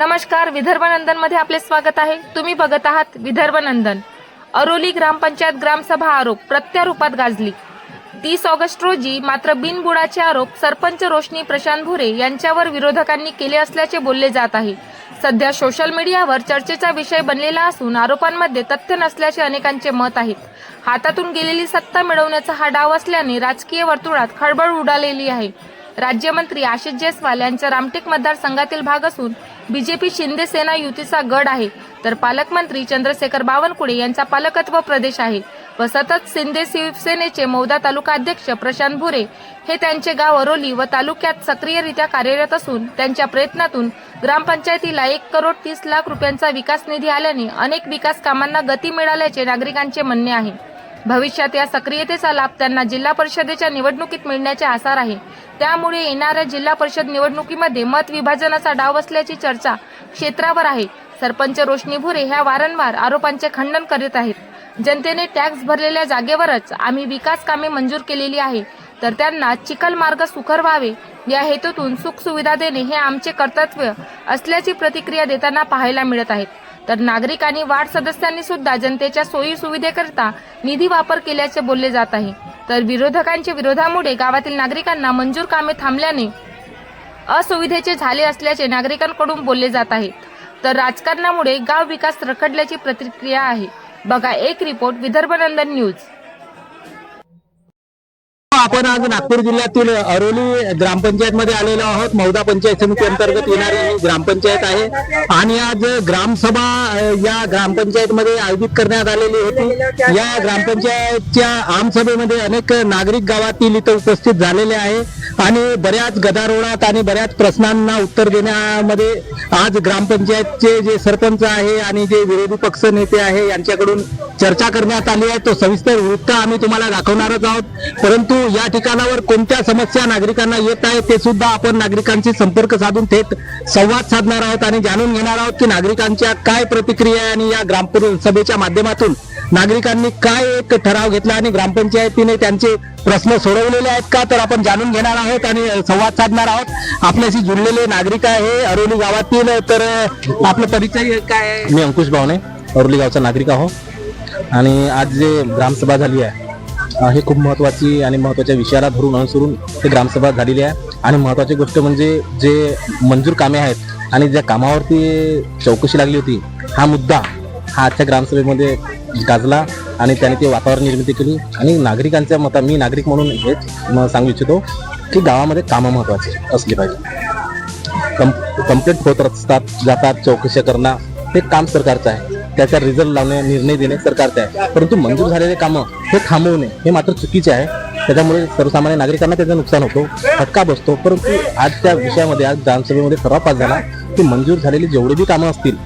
नमस्कार विदर्भ नंदनमध्ये आपले स्वागत आहे. तुम्ही बघत आहात विदर्भ नंदन. अरोली ग्रामपंचायत ग्रामसभा आरोप प्रत्यारोपात गाजली. तीस ऑगस्ट रोजी मात्र बिनबुडाचे आरोप सरपंच रोशनी प्रशांत भुरे यांच्यावर विरोधकांनी केले असल्याचे बोलले जात आहे. सध्या सोशल मीडियावर चर्चेचा विषय बनलेला असून आरोपांमध्ये तथ्य नसल्याचे अनेकांचे मत आहेत हातातून गेलेली सत्ता मिळवण्याचा हा डाव असल्याने राजकीय वर्तुळात खळबळ उडालेली आहे. राज्यमंत्री आशिष जयस्वाल यांचा रामटेक मतदारसंघातील भाग असून बीजेपी शिंदे सेना युतीचा गड आहे. तर पालकमंत्री चंद्रशेखर बावनकुळे यांचा पालकत्व प्रदेश आहे. व सतत शिंदे शिवसेनेचे मौदा तालुका अध्यक्ष प्रशांत भुरे हे त्यांचे गाव अरोली व तालुक्यात सक्रियरित्या कार्यरत असून त्यांच्या प्रयत्नातून ग्रामपंचायतीला एक करोड तीस लाख रुपयांचा विकास निधी आल्याने अनेक विकास कामांना गती मिळाल्याचे नागरिकांचे म्हणणे आहे. भविष्यात या सक्रियतेचा लाभ त्यांना जिल्हा परिषदेच्या निवडणुकीत मिळण्याचे आसार आहे. त्यामुळे येणाऱ्या जिल्हा परिषद निवडणुकीमध्ये मत विभाजनाचा डाव असल्याची चर्चा क्षेत्रावर आहे. सरपंच रोशनी भुरे ह्या वारंवार आरोपांचे खंडन करीत आहेत. जनतेने टॅक्स भरलेल्या जागेवरच आम्ही विकास कामे मंजूर केलेली आहे. तर त्यांना चिखल मार्ग सुकर व्हावे. या हेतूतून सुख सुविधा देणे हे आमचे कर्तव्य असल्याची प्रतिक्रिया देताना पाहायला मिळत आहेत. तर नागरिक आणि वार्ड सदस्यांनी सुद्धा जनतेच्या सोयी सुविधेकरता निधी वापर केल्याचे बोलले जात आहे. तर विरोधकांच्या विरोधामुळे गावातील नागरिकांना मंजूर कामे थांबल्याने असुविधेचे झाले असल्याचे नागरिकांकडून बोलले जात आहे. तर राजकारणामुळे गाव विकास रखडल्याची प्रतिक्रिया आहे. बघा एक रिपोर्ट विदर्भ नंदन न्यूज. आपण आज नागपूर जिल्ह्यातील अरोली ग्रामपंचायत मध्ये आलेलो आहोत. मौदा पंचायत समिती अंतर्गत येणारी ही ग्रामपंचायत आहे. आणि आज ग्रामसभा या ग्रामपंचायत मध्ये आयोजित करण्यात आलेली होती. या ग्रामपंचायतच्या आमसभेमध्ये अनेक नागरिक गावातील इथं उपस्थित झालेले आहे. आणि बऱ्याच गदारोळात आणि बऱ्याच प्रश्नांना उत्तर देण्यामध्ये आज ग्रामपंचायतचे जे सरपंच आहे आणि जे विरोधी पक्ष नेते आहे यांच्याकडून चर्चा करण्यात आली आहे. तो सविस्तर वृत्त आम्ही तुम्हाला दाखवणारच आहोत. परंतु या ठिकाणावर कोणत्या समस्या नागरिकांना येत आहे ते सुद्धा आपण नागरिकांशी संपर्क साधून थेट संवाद साधणार आहोत आणि जाणून घेणार आहोत की नागरिकांच्या काय प्रतिक्रिया आहे आणि या ग्रामसभेच्या माध्यमातून नागरिकांनी काय एक ठराव घेतला आणि ग्रामपंचायतीने त्यांचे प्रश्न सोडवलेले आहेत का तर आपण जाणून घेणार आहोत आणि संवाद साधणार आहोत. आपल्याशी जुळलेले नागरिक आहे अरोली गावातील तर आपलं परिचय काय मी अंकुश भावने अरोली गावचा नागरिक आहो. आणि आज जे ग्रामसभा झाली आहे हे खूप महत्वाची आणि महत्त्वाच्या विषयाला धरून अनुसरून ते ग्रामसभा झालेली आहे. आणि महत्वाची गोष्ट म्हणजे जे मंजूर कामे आहेत आणि ज्या कामावरती चौकशी लागली होती हा मुद्दा हा आजच्या ग्रामसभेमध्ये गाजला आणि त्याने ते वातावरण निर्मिती केली. आणि नागरिकांच्या मता मी नागरिक म्हणून हेच म- सांगू इच्छितो की गावामध्ये कामं महत्वाची असली पाहिजे. कम कंप्लेंट होत असतात जातात चौकशी करणं हे काम सरकारचं आहे. त्याचा रिझल्ट लावणे निर्णय देणे सरकारचे आहे. परंतु मंजूर झालेले कामं हे थांबवणे हे मात्र चुकीचे आहे. त्याच्यामुळे सर्वसामान्य नागरिकांना त्याचं नुकसान होतो फटका बसतो. परंतु आज त्या विषयामध्ये आज ग्रामसभेमध्ये ठराव पास झाला की मंजूर झालेली जेवढी बी कामं असतील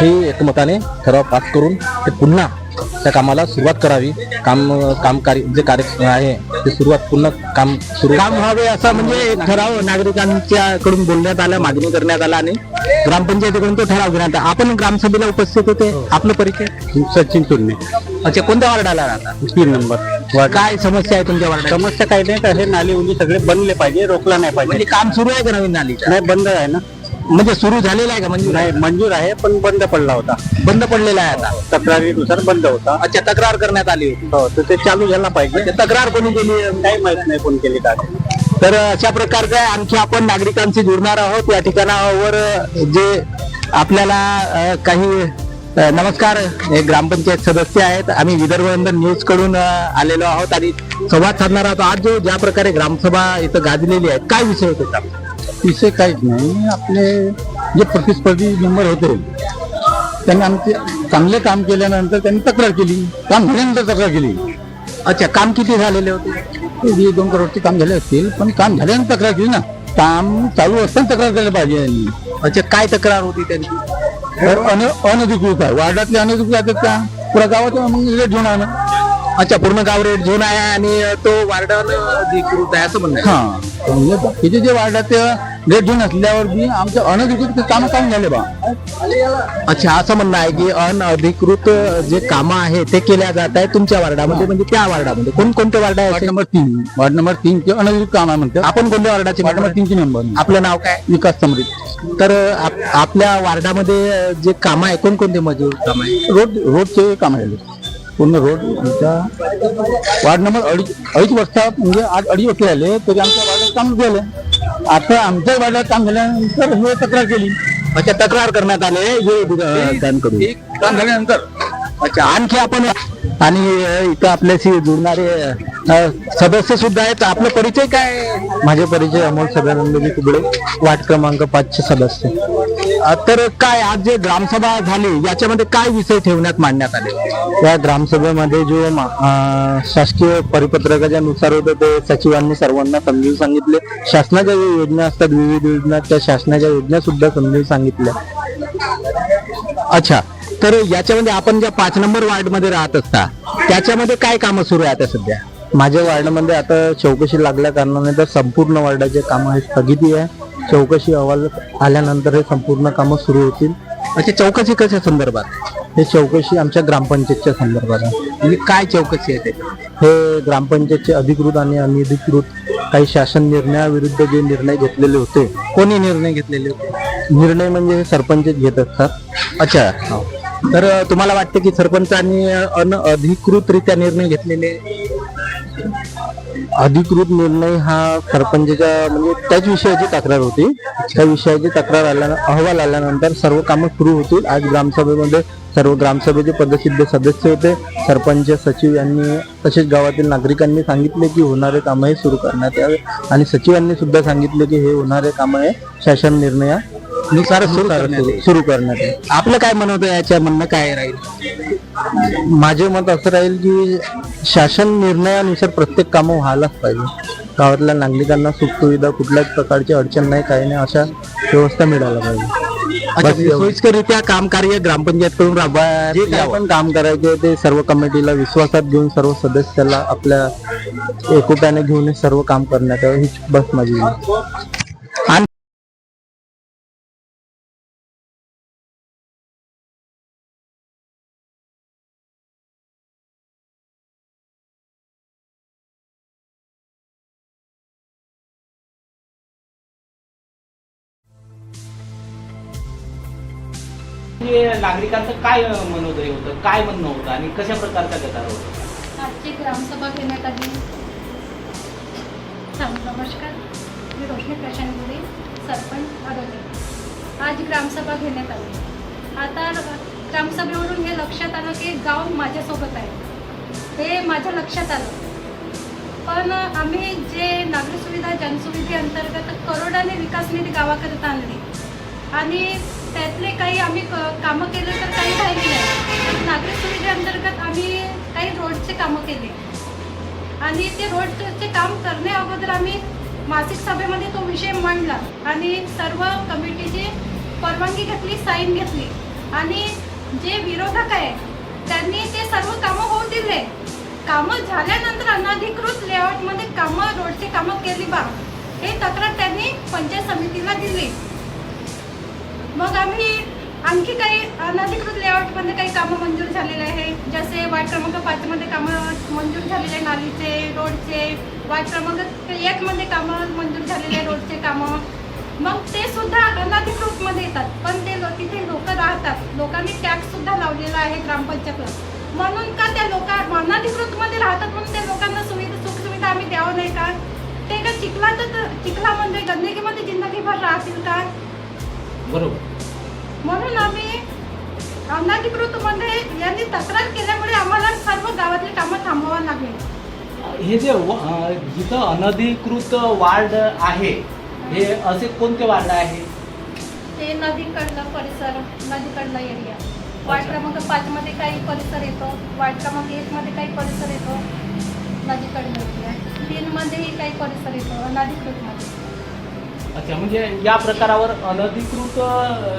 हे एकमताने ठराव पास करून ते पुन्हा त्या कामाला सुरुवात करावी. काम काम कार्य जे कार्य आहे ते सुरुवात पुन्हा काम सुरू काम व्हावे असा म्हणजे एक ठराव नागरिकांच्या कडून बोलण्यात आला मागणी करण्यात आला आणि ग्रामपंचायतीकडून तो ठराव घेण्यात आला. आपण ग्रामसभेला उपस्थित होते. आपलं परिचय? सचिन तुर्मे. अच्छा कोणत्या वार्डाला राहता? तीन नंबर काय समस्या आहे तुमच्या वार्डात समस्या काही नाही तर हे नाली उली सगळे बनले पाहिजे रोखला नाही पाहिजे. म्हणजे काम सुरू आहे का नवीन नालीचं नाही बंद आहे ना. म्हणजे सुरू झालेलं आहे का म्हणजे नाही मंजूर आहे पण बंद पडला होता. बंद पडलेला आहे आता? तक्रारीनुसार बंद होता. अच्छा तक्रार करण्यात आली होती. हो, तर ते चालू झाला पाहिजे. तक्रार कोणी केली? काही माहीत नाही कोण केली का ते. तर अशा प्रकारचं आहे आणखी आपण नागरिकांशी जुळणार आहोत. या ठिकाणावर जे आपल्याला अ, काही अ, नमस्कार हे ग्रामपंचायत सदस्य आहेत. आम्ही विदर्भ नंदन न्यूजकडून अ, आलेलो आहोत आणि संवाद साधणार आहोत. आज जो ज्या प्रकारे ग्रामसभा इथं गाजलेली आहे काय विषय होते? विषय काहीच नाही. आपले जे प्रतिस्पर्धी मेंबर होते त्यांनी आमचे चांगले काम केल्यानंतर त्यांनी तक्रार केली. काम झाल्यानंतर तक्रार केली. अच्छा काम किती झालेले होते? दोन करोडचे काम झाले असतील पण काम झाल्यानंतर तक्रार केली ना. काम चालू असताना तक्रार करायला पाहिजे यांनी. अच्छा काय तक्रार होती त्यांची? तर अन अनधिकृत आहे. वार्डातले अनधिकृत आहेत का? पुरा गावात मग घेऊन आणा अच्छा पूर्ण गाव रेड झोन आहे आणि तो वार्डानं अधिकृत आहे असं म्हणणं आहे. हा. म्हणजे बाकीचे जे वार्डात रेट घेऊन असल्यावर बी आमच्या अनधिकृत काम काम झाले बा. अच्छा असं म्हणणं आहे की अनधिकृत जे कामं आहे ते केल्या जात आहे तुमच्या वार्डामध्ये म्हणजे त्या वार्डामध्ये. कोणकोणते वार्ड आहे वार्ड असे? नंबर तीन. वार्ड नंबर तीन चे अनधिकृत काम आहे म्हणते आपण कोणत्या वार्डाचे वार्ड नंबर तीनचे मेंबर. आपलं नाव काय? विकास समृद्ध तर आप- आपल्या वार्डामध्ये जे काम आहे कोणकोणते मजूर? काम आहे रोड रोडचे काम आहे. पूर्ण रोड आमच्या वार्ड नंबर अडीच अडीच वाजता म्हणजे आज अडीच वाजता आले तरी आमच्या वार्डात काम झालं. आता आमच्या वार्डात काम झाल्यानंतर हे तक्रार केली. अच्छा तक्रार करण्यात आले. हे काम झाल्यानंतर. अच्छा आणखी आपण आणि इथं आपल्याशी जुळणारे सदस्य सुद्धा आहेत. आपला परिचय काय? माझे परिचय अमोल सदानंदजी कुबडे वार्ड क्रमांक पाचचे सदस्य. तर काय आज जे ग्रामसभा झाली याच्यामध्ये काय विषय ठेवण्यात मांडण्यात आले? या ग्रामसभेमध्ये जो शासकीय परिपत्रकाच्या नुसार होतं ते सचिवांनी सर्वांना समजून सांगितले. शासनाच्या ज्या योजना असतात विविध योजना त्या शासनाच्या योजना सुद्धा समजून सांगितल्या. अच्छा. तर याच्यामध्ये आपण ज्या पाच नंबर वार्डमध्ये राहत असता त्याच्यामध्ये काय कामं सुरू आहे आता सध्या? माझ्या वार्डामध्ये आता चौकशी लागल्या कारणाने तर संपूर्ण वार्डाचे कामं हे स्थगिती आहे. चौकशी अहवाल आल्यानंतर हे संपूर्ण कामं सुरू होतील. अच्छा चौकशी कशा संदर्भात? हे चौकशी आमच्या ग्रामपंचायतच्या संदर्भात आहे. म्हणजे काय चौकशी आहे ते? हे ग्रामपंचायतचे अधिकृत आणि अनधिकृत काही शासन निर्णयाविरुद्ध जे निर्णय घेतलेले होते. कोणी निर्णय घेतलेले होते? निर्णय म्हणजे हे सरपंच घेत असतात. अच्छा. तर तुम्हाला वाटतं की सरपंचांनी अनधिकृतरित्या निर्णय घेतलेले? अधिकृत निर्णय हा सरपंचच्या म्हणजे त्याच विषयाची तक्रार होती. त्या विषयाची तक्रार आल्या अहवाल आल्यानंतर सर्व कामं सुरू होतील. आज ग्रामसभेमध्ये सर्व ग्रामसभेचे पदसिद्ध सदस्य होते. सरपंच सचिव यांनी तसेच गावातील नागरिकांनी सांगितले की होणारे कामं हे सुरू करण्यात यावे. आणि सचिवांनी सुद्धा सांगितले की हे होणारे कामं हे शासन निर्णया नुसार सुरू करण्यात. सुरू करण्यात येईल आपलं काय म्हणत आहे याच्या म्हणणं काय राहील माझे मत असं राहील की शासन निर्णयानुसार प्रत्येक कामं व्हायलाच पाहिजे गावातल्या नागरिकांना सुखसुविधा कुठल्याच प्रकारची अडचण नाही काही नाही अशा व्यवस्था मिळायला पाहिजे बस एवढं. सोयीस्कररित्या काम कार्य ग्रामपंचायत कडून जे आपण काम करायचे ते सर्व कमिटीला विश्वासात घेऊन सर्व सदस्याला आपल्या एकोप्याने घेऊन हे सर्व काम करण्यात यावं हीच बस माझी विनंती. हे नागरिकांचं काय मनोदय होतं काय म्हणणं होतं आणि कशा प्रकारचा गदार होता? आजची ग्रामसभा घेण्यात आली. सांग नमस्कार. मी रोशनी प्रशांत गुरे सरपंच आरोग्य आज ग्रामसभा घेण्यात आली. आता ग्रामसभेवरून हे लक्षात आलं की गाव माझ्यासोबत आहे. हे माझ्या लक्षात आलं. पण आम्ही जे नागरी सुविधा जनसुविधेअंतर्गत करोडाने विकास निधी गावाकडे आणली आणि त्यातले काही आम्ही क- कामं केले तर काही राहिले नाही. तर सुविधेअंतर्गत आम्ही काही रोडचे कामं केले. आणि ते रोडचे काम करण्या अगोदर आम्ही मासिक सभेमध्ये तो विषय मांडला आणि सर्व कमिटीची परवानगी घेतली साईन घेतली. आणि जे विरोधक आहे त्यांनी ते सर्व कामं होऊ दिले. कामं झाल्यानंतर अनधिकृत लेआउटमध्ये कामं रोडची कामं केली बा. हे तक्रार त्यांनी पंचायत समितीला दिली. मग आम्ही आणखी काही अनधिकृत लेआउटमध्ये काही कामं मंजूर झालेले आहे. जसे वार्ड क्रमांक पाचमध्ये कामं मंजूर झालेले आहे नालीचे रोडचे. वार्ड क्रमांक एकमध्ये कामं मंजूर झालेले आहे रोडचे कामं. मग ते सुद्धा अनधिकृतमध्ये येतात पण ते तिथे लोक राहतात. लोकांनी टॅक्स सुद्धा लावलेला आहे ग्रामपंचायतला म्हणून का त्या लोक अनधिकृतमध्ये राहतात म्हणून त्या लोकांना सुविधा सुखसुविधा आम्ही द्यावं नाही का? ते का चिखलातच म्हणजे गंदगीमध्ये जिंदगीभर राहतील का? बरोबर. म्हणून आम्ही अनधिकृतमध्ये यांनी तक्रार केल्यामुळे आम्हाला सर्व गावातली कामं थांबवावं लागले. हे जे जिथं अनधिकृत वार्ड आहे हे असे कोणते वार्ड आहे? ते नदीकडला परिसर नदीकडला एरिया वार्ड क्रमांक पाचमध्ये काही परिसर येतो वार्ड क्रमांक एकमध्ये काही परिसर येतो नदीकडला एरिया तीनमध्येही काही परिसर येतो अनधिकृतमध्ये. अच्छा म्हणजे या प्रकारावर अनधिकृत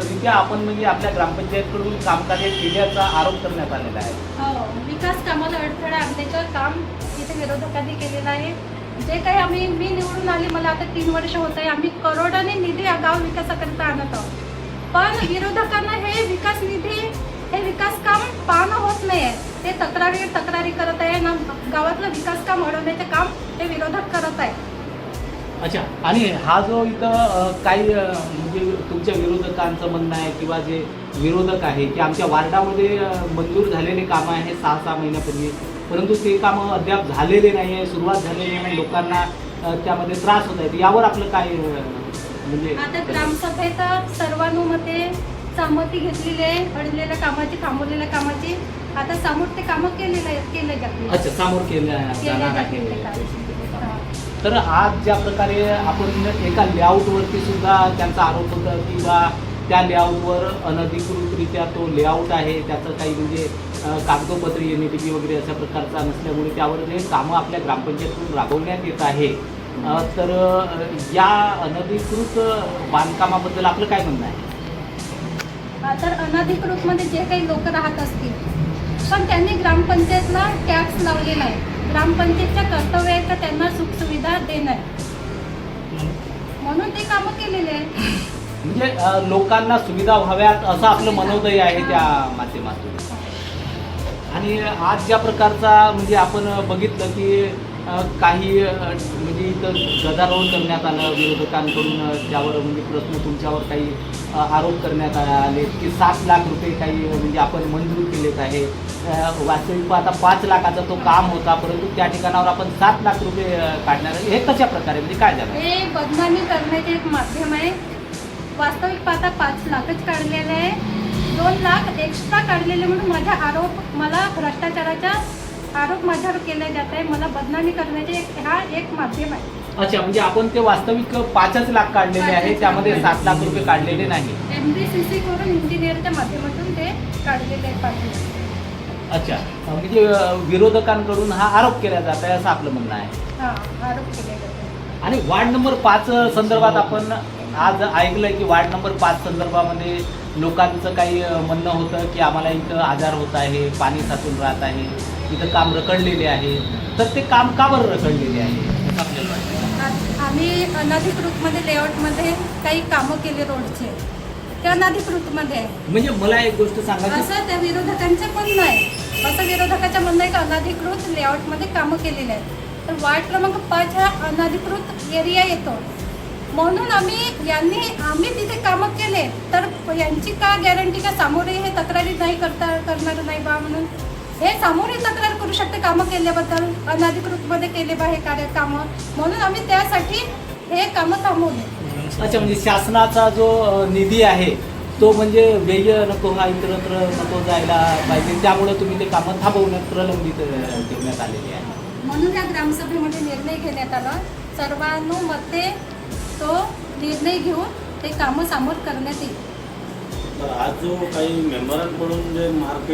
रित्या आपण म्हणजे आपल्या ग्रामपंचायतकडून कामकाज केल्याचा आरोप करण्यात आलेला आहे. हो, विकास कामाला अडथळा आणण्याचं काम इथे विरोधकांनी केलेलं आहे. जे काही आम्ही मी निवडून आले मला आता तीन वर्ष होत आहे. आम्ही करोडाने निधी या गाव विकासाकरता आणत आहोत. पण विरोधकांना हे विकास निधी हे विकास काम पाहणं होत नाही आहे ते तक्रारी तक्रारी करत आहे ना गावातलं विकास काम अडवण्याचे काम हे विरोधक करत आहे. अच्छा. आणि हा जो इथं काही म्हणजे तुमच्या विरोधकांचं म्हणणं आहे किंवा जे विरोधक आहे की आमच्या वार्डामध्ये मंजूर झालेले कामं आहे सहा सहा महिन्यापूर्वी परंतु ते कामं अद्याप झालेले नाही आहे सुरुवात झालेली नाही लोकांना त्यामध्ये त्रास होत आहेत यावर आपलं काय म्हणजे आता ग्रामसभेत सर्वानुमते सहमती घेतलेली आहे अडलेल्या कामाची थांबवलेल्या कामाची. आता समोर ते कामं केलेले आहेत केले जातील. अच्छा समोर केलं जाणार आहे. तर आज ज्या प्रकारे आपण एका लेआउटवरती सुद्धा त्यांचा आरोप होता की बा त्या लेआउटवर अनधिकृतरित्या तो लेआउट आहे त्याचं काही म्हणजे कागदोपत्र एन टी वगैरे अशा प्रकारचा नसल्यामुळे त्यावर हे कामं आपल्या ग्रामपंचायतीतून राबवण्यात येत आहे. तर या अनधिकृत बांधकामाबद्दल आपलं काय म्हणणं आहे? तर अनधिकृतमध्ये जे काही लोक राहत असतील पण त्यांनी ग्रामपंचायतला टॅक्स लावलेला आहे. ग्रामपंचायतच्या कर्तव्य आहे तर त्यांना सुखसुविधा देणं. आहे म्हणून ते कामं केलेले आहे म्हणजे लोकांना सुविधा व्हाव्यात असं आपलं मनोदय आहे त्या माध्यमातून. आणि आज ज्या प्रकारचा म्हणजे आपण बघितलं की काही म्हणजे इथं गदारोळ करण्यात आलं विरोधकांकडून त्यावर म्हणजे प्रश्न तुमच्यावर काही आरोप करण्यात आले की सात लाख रुपये काही म्हणजे आपण मंजूर केलेत आहे. वास्तविक पाहता पाच लाखाचा तो काम होता परंतु त्या ठिकाणावर आपण सात लाख रुपये काढणार हे कशा प्रकारे म्हणजे काय झालं? हे बदनामी करण्याचे एक माध्यम आहे. वास्तविक पाहता पाच लाखच काढलेलं आहे. दोन लाख एक्स्ट्रा काढलेले म्हणून माझा आरोप मला भ्रष्टाचाराच्या आरोप माझ्यावर केले जात आहे. मला बदनामी करण्याचे हा एक माध्यम आहे. अच्छा म्हणजे आपण ते वास्तविक पाचच लाख काढलेले आहे त्यामध्ये. सात लाख रुपये काढलेले नाही. एम बी सी सी करून इंजिनिअरच्या माध्यमातून ते काढलेले आहे पाच. अच्छा म्हणजे विरोधकांकडून हा आरोप केला जात आहे असं आपलं म्हणणं आहे. हा आरोप केले जाते आणि वार्ड नंबर पाच संदर्भात आपण आज ऐकलंय की वार्ड नंबर पाच संदर्भामध्ये लोकांचं काही म्हणणं होतं की आम्हाला इथं आजार होत आहे पाणी साचून राहत आहे. इथं काम रखडलेले आहे. तर ते काम का बरं रखडलेले आहे? आम्ही अनधिकृतमध्ये लेआउटमध्ये काही कामं केले रोडचे. ते अनधिकृतमध्ये. म्हणजे मला एक गोष्ट सांगायची असं त्या विरोधकांचं म्हणणं आहे. असं विरोधकाचं म्हणणं आहे की? अनधिकृत लेआउटमध्ये कामं केलेली आहेत. तर वार्ड क्रमांक पाच हा अनधिकृत एरिया येतो. म्हणून आम्ही यांनी आम्ही तिथे कामं केले. तर यांची का गॅरंटी का सामोरे हे तक्रारी नाही करता करणार नाही बा म्हणून? हे सामोरे तक्रार करू शकते कामं केल्याबद्दल अनधिकृतमध्ये केले बा हे कार्य कामं. म्हणून आम्ही त्यासाठी हे कामं थांबवले. अच्छा म्हणजे शासनाचा जो निधी आहे तो म्हणजे व्यय नको हा इतरत्र नको जायला पाहिजे. त्यामुळे तुम्ही ते कामं थांबवण्यात प्रलंबित ठेवण्यात आलेली आहे. म्हणून या ग्रामसभेमध्ये निर्णय घेण्यात आला. सर्वानुमते तो निर्णय घेऊन ते कामं समोर करण्यात येईल. तर आज जो काही मेंबरांकडून जे मार्केट